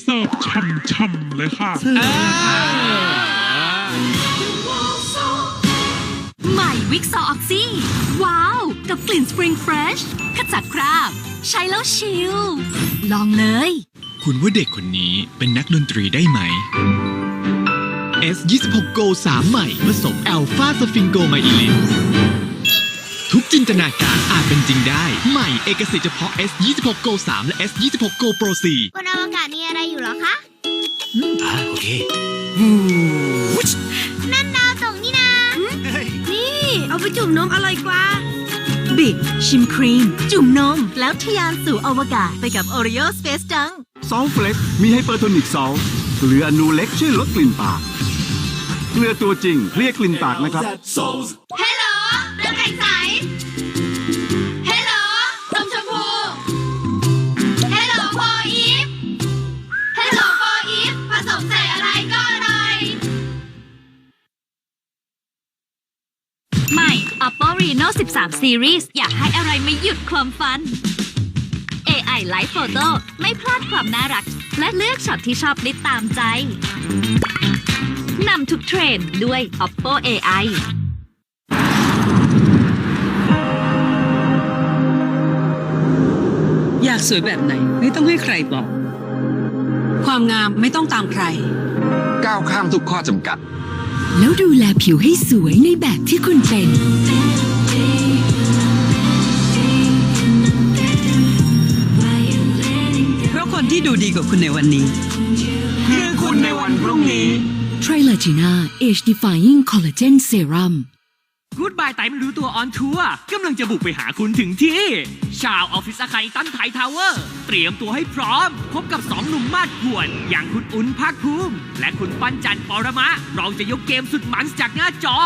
เสิร์ฟช่ำๆเลยค่ะ ใหม่วิกซอออกซี่ ว้าว กับกลิ่นสปริงเฟรชขจัดคราบ ใช้แล้วชิล ลองเลย คุณว่าเด็กคนนี้เป็นนักดนตรีได้ไหม S26 Go 3 ใหม่ผสม a l p h a s f i n g o m y e l i n ทุกจินตนาการอาจเป็นจริงได้ ใหม่เอกสิทธิ์เฉพาะ S26 Go 3และ S26 Go Pro 4บนอวกาศมีอะไรอยู่เหรอคะอ่าโอเคนั่นดาวตกนี่นานี่ เอาไปจุ่มนมอร่อยกว่าบิ๊กชิมครีม จุ่มนม แล้วทะยานสู่อวกาศไปกับ Oreo Space Dunk ซอลเฟล็กมีไฮเปอร์โทนิกซอลเกลืออนูเล็กช่วยลดกลิ่นปาก เกลือตัวจริงเคลียร์กลิ่นปากนะครับฮัลโหลน้ำแข็งใสฮั 93 Series อยากให้อะไรไม่หยุดความฟัน AI Live Photo ไม่พลาดความน่ารัก และเลือกช็อตที่ชอบได้ตามใจ นำทุกเทรนด้วย Oppo AI อยากสวยแบบไหนไม่ต้องให้ใครบอก ความงามไม่ต้องตามใคร ก้าวข้ามทุกข้อจำกัด แล้วดูแลผิวให้สวยในแบบที่คุณเป็น คนที่ดูดีกว่าคุณในวันนี้ คือคุณในวันพรุ่งนี้ t r i l a g e n a Age Defying Collagen Serum กูดบายไตไม่รู้ตัวออนทัวร์กำลังจะบุกไปหาคุณถึงที่ ชาวออฟฟิศอาคารตันไทยทาวเวอร์ เตรียมตัวให้พร้อม พบกับสองหนุ่มมาดกวน อย่างคุณอุ่นภาคภูมิ และคุณปั้นจันปรมะ เราจะยกเกมสุดมันจากหน้าจอ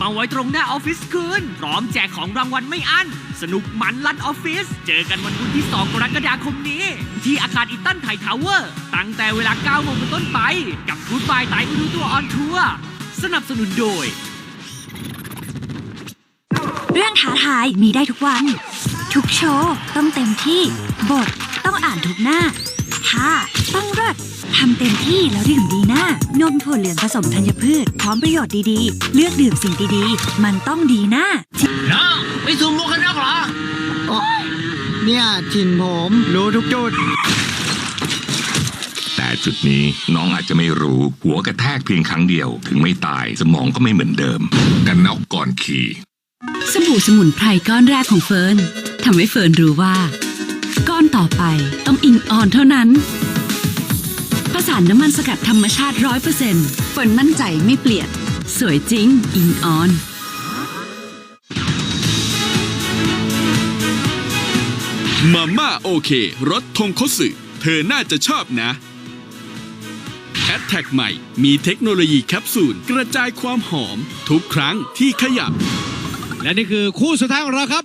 มาไว้ตรงหน้าออฟฟิศคืน พร้อมแจกของรางวัลไม่อั้น สนุกมันลั่นออฟฟิศเจอกันวันพุธที่ 2 กรกฎาคมนี้ ที่อาคารอิตันไทยทาวเวอร์ตั้งแต่เวลา9โมงเป็นต้นไป กับกูดบายไตไม่รู้ตัวออนทัวร์สนับสนุนโดย รื่องท้าทายมีได้ทุกวัน ทุกโชว์ต้องเต็มที่ บทต้องอ่านทุกหน้าท่าต้องเลิศทำเต็มที่แล้วดื่มดีหน้านมถั่วเหลืองผสมธัญพืช พร้อมประโยชน์ดีๆ เลือกดื่มสิ่งดีๆ มันต้องดีหน้าเนี่ยถิ่นผมรู้ทุกจุด แต่จุดนี้น้องอาจจะไม่รู้ หัวกระแทกเพียงครั้งเดียว ถึงไม่ตายสมองก็ไม่เหมือนเดิม กันน็อกก่อนขี่ สบู่สมุนไพรก้อนแรกของเฟิร์นทำให้เฟิร์นรู้ว่า ก้อนต่อไปต้องอิงออนเท่านั้นประสานน้ำมันสกัดธรรมชาติร้อยเปอร์เซ็นต์เฟิร์นมั่นใจไม่เปลี่ยน สวยจริง อิงออนมาม่าโอเครสทงคสึเธอน่าจะชอบนะแอ t แทกใหม่ มีเทคโนโลยีแคปซูล กระจายความหอม ทุกครั้งที่ขยับ และนี่คือคู่สุดท้ายของเราครับ